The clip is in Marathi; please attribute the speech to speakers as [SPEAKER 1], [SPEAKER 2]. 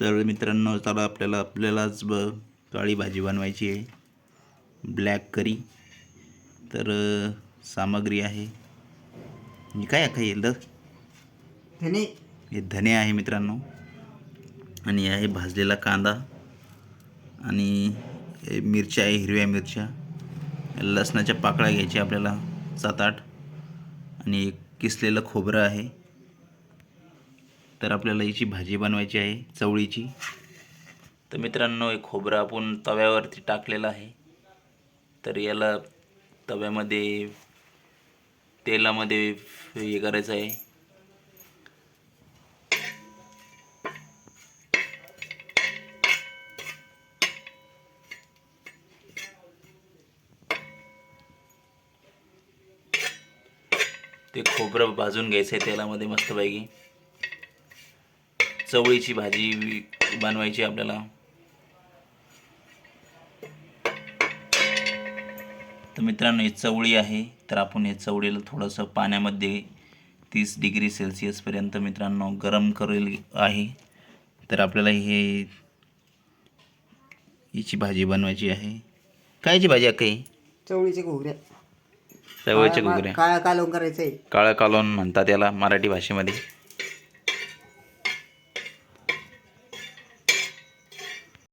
[SPEAKER 1] तर मित्रांनो चला आपल्याला आपल्यालाच ब काळी भाजी बनवायची आहे. ब्लॅक करी तर सामग्री आहे. काय काय येईल
[SPEAKER 2] धने.
[SPEAKER 1] हे धने आहे मित्रांनो. आणि आहे भाजलेला कांदा. आणि हे मिरच्या आहे हिरव्या मिरच्या. लसणाच्या पाकळ्या घ्यायच्या आपल्याला सात आठ. आणि एक किसलेलं खोबरं आहे. तर आपल्याला याची भाजी बनवायची आहे चवळीची. तर मित्रांनो हे खोबरं आपण तव्यावरती टाकलेलं आहे. तर याला तव्यामध्ये तेलामध्ये हे करायचं आहे. ते खोबरं भाजून घ्यायचं आहे तेलामध्ये मस्तपैकी. चवळीची भाजी बनवायची आपल्याला. तर मित्रांनो ही चवळी आहे. तर आपण हे चवळीला थोडंसं पाण्यामध्ये तीस डिग्री सेल्सिअसपर्यंत मित्रांनो गरम करेल आहे. तर आपल्याला हे हिची भाजी बनवायची आहे. कायची भाजी आहे काही
[SPEAKER 2] चवळीचे घोगऱ्या
[SPEAKER 1] चवळीच्या घुगऱ्या.
[SPEAKER 2] काळा कालवून करायचंय.
[SPEAKER 1] काळं कालवण म्हणतात याला मराठी भाषेमध्ये.